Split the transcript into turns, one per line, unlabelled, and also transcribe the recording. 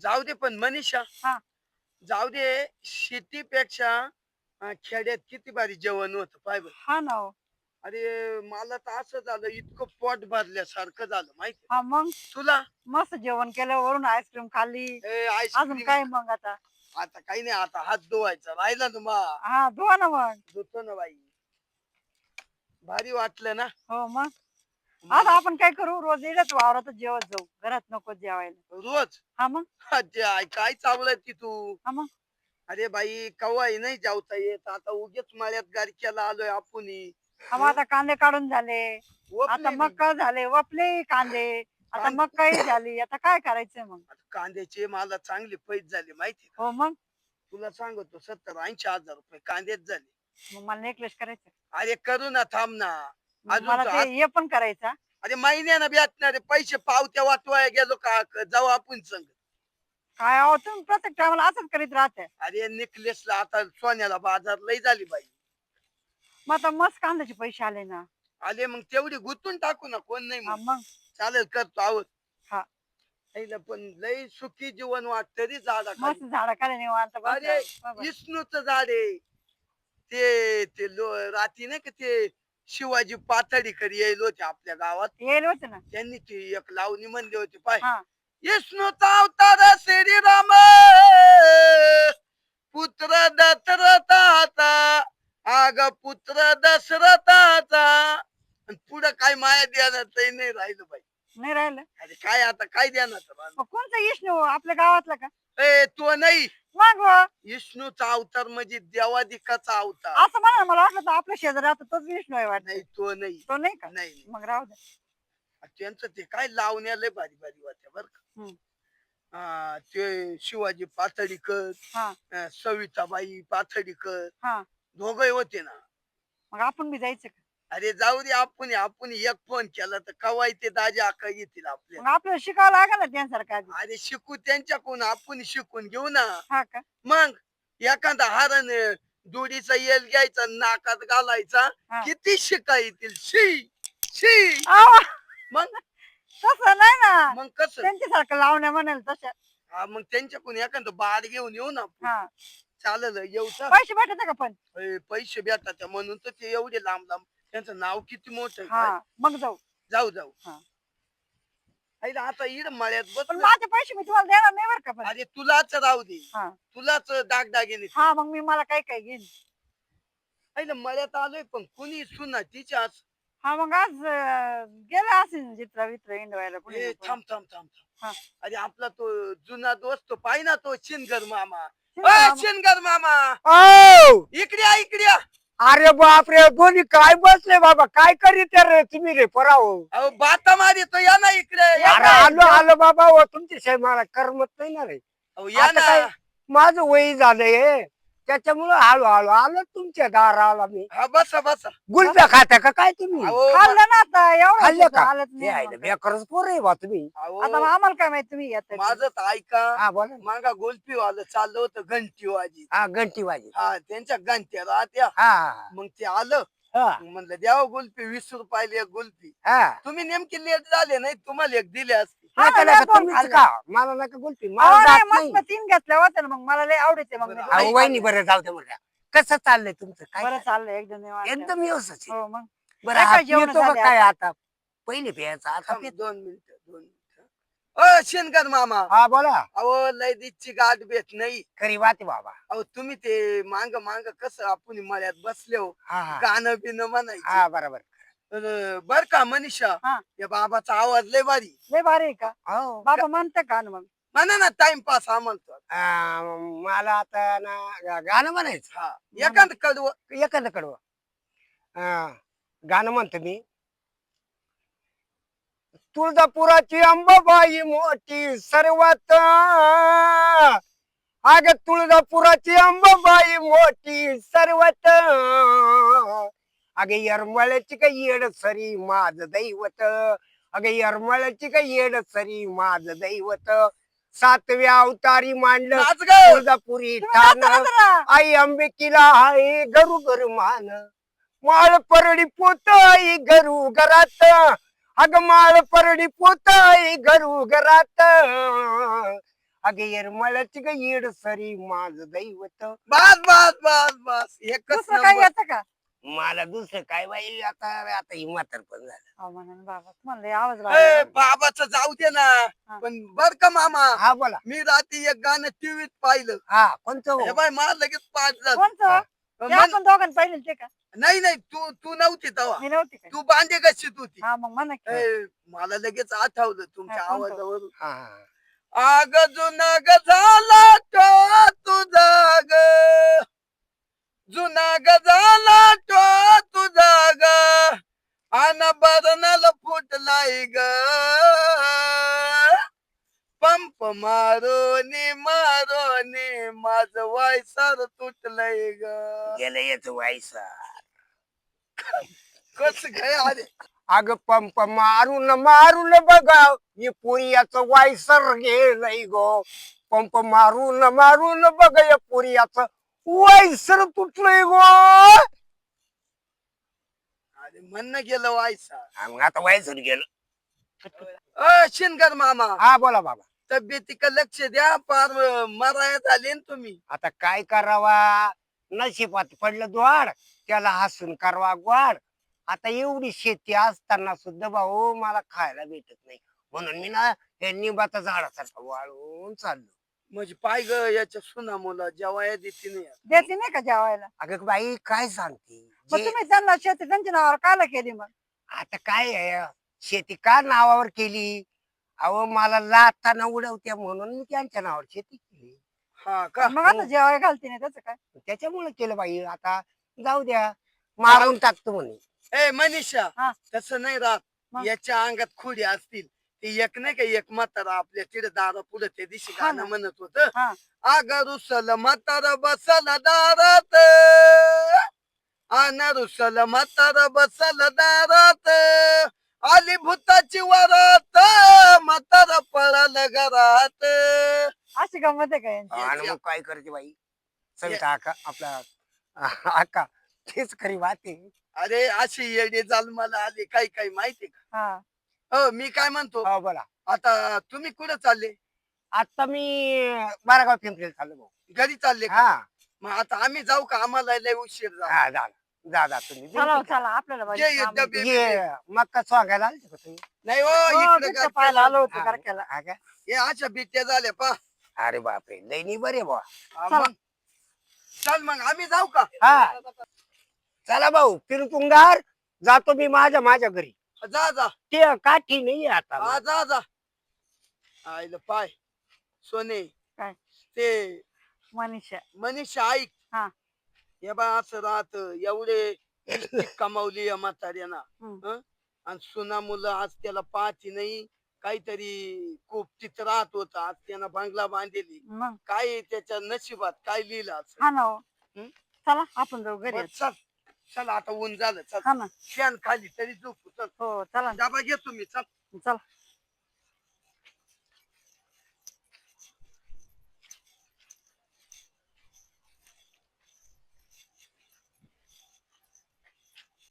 जाऊ दे पण मनीषा
हा.
जाऊ दे शेतीपेक्षा अं, खेड्यात किती भारी जेवण होत पाय बरं.
हा ना हो.
अरे मला तर असं झालं इतकं पोट भरल्यासारखं झालं माहिती
हा मग?
तुला?
मस्त जेवण केलं वरून आईस्क्रीम खाल्ली.
ए,
अजून
आईस्क्रीम
काय मग आता?
आता काही नाही आता हात धुवायचा. राहिला ना मा
हा धुवा ना मग.
धुतो ना बाई. भारी वाटलं ना?
हो मग? आता आपण काय करू? रोज येण्यात वावरात जेवत जाऊ. घरात नको जेवायला.
रोज?
हा मग.
आय- काय चावलंय ती तू?
हा मग.
अरे बाई कवाही नाही जावता येत. आता उगेच माळ्यात गारक्याला आलोय आपण
हा मग आता कांदे काढून झाले. आता मका झाले वपले कांदे. आता
कां-
मकाई झाली. आता काय करायचंय मग?
कांद्याचे मला चांगले पैसे झाले माहिती का?
हो मग.
तुला सांगतो सत्तर ऐंशी हजार रुपये कांदेच झाले.
मग मला नेकलेस करायचं
अरे करू ना थांब ना.
मला
तो
हे पण करायचा.
अरे महिन्यानं भेटणारे पैसे पावत्या वाटवाय गेलो का क- जाऊ आपण संग.
काय अहो तुम्ही प्रत्येक टायमाला असंच करीत राहते
अरे नेकलेसला आता सोन्याला बाजार लय झाली बाई.
मग आता मस्त कांद्याचे पैसे आले ना.
आले मग तेवढी गुंतून टाकू ना कोण नाही
हा
मग
मग.
चालेल करतो आहोत
हा.
आईला पण लय सुखी जीवन वाटत रे झाडा
मस्त झाडा खाली निवांत बसलं.
अरे,
बाबा.
विष्णूच झाड आहे. ते ते लो रात्री नाही का ते शिवाजी पातळीकर येईल होते आपल्या गावात.
येईल होते ना.
त्यांनी ती एक लावणी म्हणली होती पाय.
हा.
विष्णूचा अवतार श्रीराम. पुत्र दशरथाचा आग पुत्र दशरथाचा. पुढं काय माया द्यायचं नाही राहिलं बाई.
नाही राहिलं.
अरे काय आता काय द्यायचं
मग कोणता विष्णू आपल्या गावातला का?
ए तो नाही.
मग?
विष्णूचा अवतार म्हणजे देवादिकाचा अवतार.
असं म्हणा मला वाटलं तर आपल्या शेजारी आता तोच विष्णू आहे वाटत.
नाही तो नाही.
तो नाही का?
नाही.
मग राहू दे.
त्यांचं ते काय लावण्याला भारी भारी होत्या बर का.
हम्म.
हा, ते शिवाजी
हा.
अं, सविताबाई पाथडीकर
हा.
दोघे होते ना.
मग आपण बी जायचं का?
अरे जाऊ दे आपण आपण एक फोन केला तर कवाय ते दाजी आका येतील आपल्या
मग आपल्याला शिकावं लागेल ना त्यांसारखं आधी.
अरे शिकू त्यांच्याकडून आपण शिकून घेऊ ना.
हा का?
मग एखादा हारण दोडीचा येल घ्यायचा नाकात घालायचा
हा.
किती शिका येतील? शी शी.
आवा,
मग?
तसं नाही ना.
मग कसं?
त्यांच्यासारखं लावण्या म्हणाल तशा.
मग त्यांच्याकडून एखादं बाळ घेऊन येऊ ना आपण.
हा.
चालेल येऊ तर.
पैसे भेटत का पण?
ए, पैसे भेटतात म्हणून तर ते एवढे लांब लांब त्यांचं नाव किती मोठं आहे
हा
काय?
मग जाऊ
जाऊ जाऊ
हा.
आईला आता इड मळ्यात
पण
बस
माझे पैसे मी तुम्हाला देणार नाही बरं का पण
अरे तुलाच राहू दे
हा
तुलाच दागदागिने
हा मग मी मला काय काय घेईन
आईला मळ्यात आलोय पण कुणी सुना तिच्या
हा मग आज अं, गेला असेल चित्र वित्र इंडवायला
ए
कुणी.
थांब थांब थांब
हा.
थांब अरे आपला तो जुना दोस्त तो पाय ना तो शिनगर मामा अ,
मामा.
शिनगर मामा! इकडे या, इकडे या.
अरे बापरे दोन्ही काय बसले बाबा? काय करीत रे तुम्ही रे पराव
अहो बाता मारी तो या ना इकडे. या
अरे
ना.
आलो आलो बाबा हो तुमची साहेब मला करमत नाही ना रे.
अहो, या
आता
ना.
काय? माझं वय झालंय. त्याच्यामुळं हळू हळू आलो तुमच्या दाराला मी.
हा बसा बसा.
गुलब्या खाता का काय तुम्ही?
अहो
खाल्लं ना आता एवढं
खाल्लं का? हे
नाही
आहे बेकारच पोर आहे बा तुम्ही.
अहो,
आता मग आम्हाला काय माहिती तुम्ही येत
माझं तर ऐका.
हा बोला ना.
मागा गोलपी वालं चाललं होतं घंटी वाजी
हा घंटी वाजी
हा त्यांच्या घंट्या राहत्या
हा
मग ते आलं.
हा.
मग म्हणलं द्यावं गुलपी वीस रुपयाला एक गुलपी
हा.
तुम्ही नेमकी लेट झाले नाही तुम्हाला एक दिली असती
हा,
नका तुम्हीच. का मला नका गुलपी मला जात
मस्त
नाही.
तीन घेतल्या होत्या ना मग मला लय आवडायचे मग मी
बरं,
दोन
अहो वहिनी
खाल्ल्या.
बरं जाऊ दे म्हणल्या कसं चाललंय तुमचं?
बरं
काय
चाललंय एकदम निवांत.
एकदम व्यवस्थित.
हो मग.
बरं
काय
हात
काय जेवणं
येतो का
झाली
काय
आता?
पहिले प्यायचा आता
थांब,
पित
दोन मिनिटं दोन मिनिटं. अ शेनकर मामा.
हा बोला.
अहो लय दिसची गाठ भेट नाही.
खरी वाते बाबा.
अहो तुम्ही ते मांग मांग कसं आपण मळ्यात बसले हो?
हा हा.
गाणं बिणं म्हणायचं.
हा बरोबर.
बर का मनीषा?
हा.
या बाबाचा आवाज लय भारी.
लय भारी आहे का?
हो.
बाबा म्हणते का ना मग
म्हणा ना टाइमपास हा म्हणतो.
आ, मला आता ना गा- गाणं म्हणायचं.
हा. एखाद कडव.
एखादं कडवं. आ, गाणं म्हणतो मी. तुळजापुराची अंबाबाई मोठी सर्वात. अग तुळजापुराची अंबाबाई मोठी सर्वात. अगे यरमळ्याची काही येड सरी माझ दैवत? अगे यरमळ्याची काही येड सरी माझ दैवत? सातव्या अवतारी मांडलं तुळजापुरी ठाण. आई अंबिकीला आहे गरु गर मान माळ परडी पोत आई गरु घरात. अग माळ परडी पोत आई गरु घरात. अगे येरमाळ्याची का येड सरी माझं दैवत?
बस बस बस बस. एकच
दुसरं काय. येतं का?
मला दुसरं काय बाई आता आता ही म्हातार पण झालं
अहो म्हणून बाबा तुम्हाला लय आवाज
ए,
लागला.
बाबाचं जाऊ दे ना. पण बर का मामा
हा बोला
मी रात्री एक गाणं टीव्हीत पाहिलं
हा कोणतं
हे
हो?
बाय मला लगेच पाच झालं.
कोणतं ते
मन-
आपण दोघांना पाहिलं ते का
नाही नाही तू तू नव्हती तेव्हा
मी नव्हती
तू बांधे कशीत होती
हा मग म्हणा की.
ए, मला लगेच आठवलं तुमच्या
हा, कोणतं?
आवाजावरून
हा, हा.
आग जुना ग झाला तो तुझा ग जुना ग झाला तो तुझा ग आन बरणाला फुटलाय ग. पंप मारोनी मारोनी माझ वायसार तुटलंय ग.
गेलं येत वायसा
कस काय अरे
अग पंप मारून मारून बघा मी पुरियाचं वायसर गेलंय गो. पंप मारून मारून बघ या पुरियाचं वायसर तुटलंय गो.
अरे म्हणणं गेलं वायसा
मग आता वायसर गेलं.
अ शिनगर मामा.
हा बोला बाबा.
तब्येतीकडे लक्ष द्या पार मराया झाले ना तुम्ही.
आता काय करावा? नशिबात पडलं द्वाड त्याला हसून करवा ग्वाड आता एवढी शेती असताना सुद्धा भाऊ मला खायला भेटत नाही. म्हणून मी ना हे निंबाचा झाडासारखा वाळून चाललो.
म्हणजे पाय ग याच्या सुना मुला जेवाया देते नाही
देते नाही का जेवायला?
अगं बाई काय सांगते?
मग
जे-
तुम्ही त्यांना शेती त्यांच्या नावावर काला केली मग?
आता काय आहे? शेती का नावावर केली? अहो मला लाताना उडवत्या म्हणून मी त्यांच्या नावावर शेती केली.
हा का?
मग आता जेवाय घालते नाही त्याचं काय?
त्याच्यामुळे केलं बाई आता जाऊ द्या. मारून टाकतो म्हणे.
ए मनीषा
हा.
तसं नाही राहत.
मग?
याच्या अंगात खोडी असतील. ते एक नाही का एक म्हातारा आपल्या तिथे दारा पुढे त्या दिवशी
हा
गाणं
ना.
म्हणत होत.
हा.
आग रुसल म्हातारा बसल दारात. आन रुसल म्हातारा बसल दारात. आली भूताची वरात. म्हातारा पळाल घरात.
अशी गंमत आहे का यांची?
आणि मग काय करते बाई? सविता आका आपला आका तेच खरी आहे
अरे अशी येडे जाल मला आले. काही काही माहिती का?
हा.
हो मी काय म्हणतो?
हो बोला.
आता तुम्ही कुठे चालले?
आता मी बारागाव पिंपरीला चाललो भाऊ.
घरी चालले का?
हा.
मग आता आम्ही जाऊ का? आम्हाला लय उशीर झाला.
हा जा जा जा तुम्ही.
चला हो, चला आपल्याला बाई
ये, ये,
काम आहे.
डबे.
ये मक्का स्वागायला आलते का तुम्ही?
नाही हो
हो,
इकडे
बिट्ट्या
काय
पाहायला आलो होतो
हा,
गरक्याला
हा का?
हे अशा बिट्या झाल्या पा
अरे बापरे लईनी बरे बा
चला.
चल मग आम्ही जाऊ का?
हा. चला भाऊ पिरपुंगार जातो मी माझ्या माझ्या घरी.
जा जा.
ते काठी नाही आता
हा जा जा. आईला पाय. सोने.
काय?
ते
मनीषा.
मनीषा ऐक.
हा.
हे बा असं राहत. एवढे इष्टिक कमावली या म्हाताऱ्यानं.
हम्म.
हं? आणि सुना मुलं आज त्याला पाहती नाही. काहीतरी खूप तिथ राहत होत. आज त्यानं बंगला बांधलेली.
मग?
काय त्याच्या नशिबात? काय लिहिलं असं?
हा ना हो. चला आपण जाऊ घरी
बरं,
आता.
चल. चल आता ऊन झालं चल.
हा ना.
फॅन खाली तरी झोपू चल.
हो चला
डबा घे तुम्ही चल.
चला.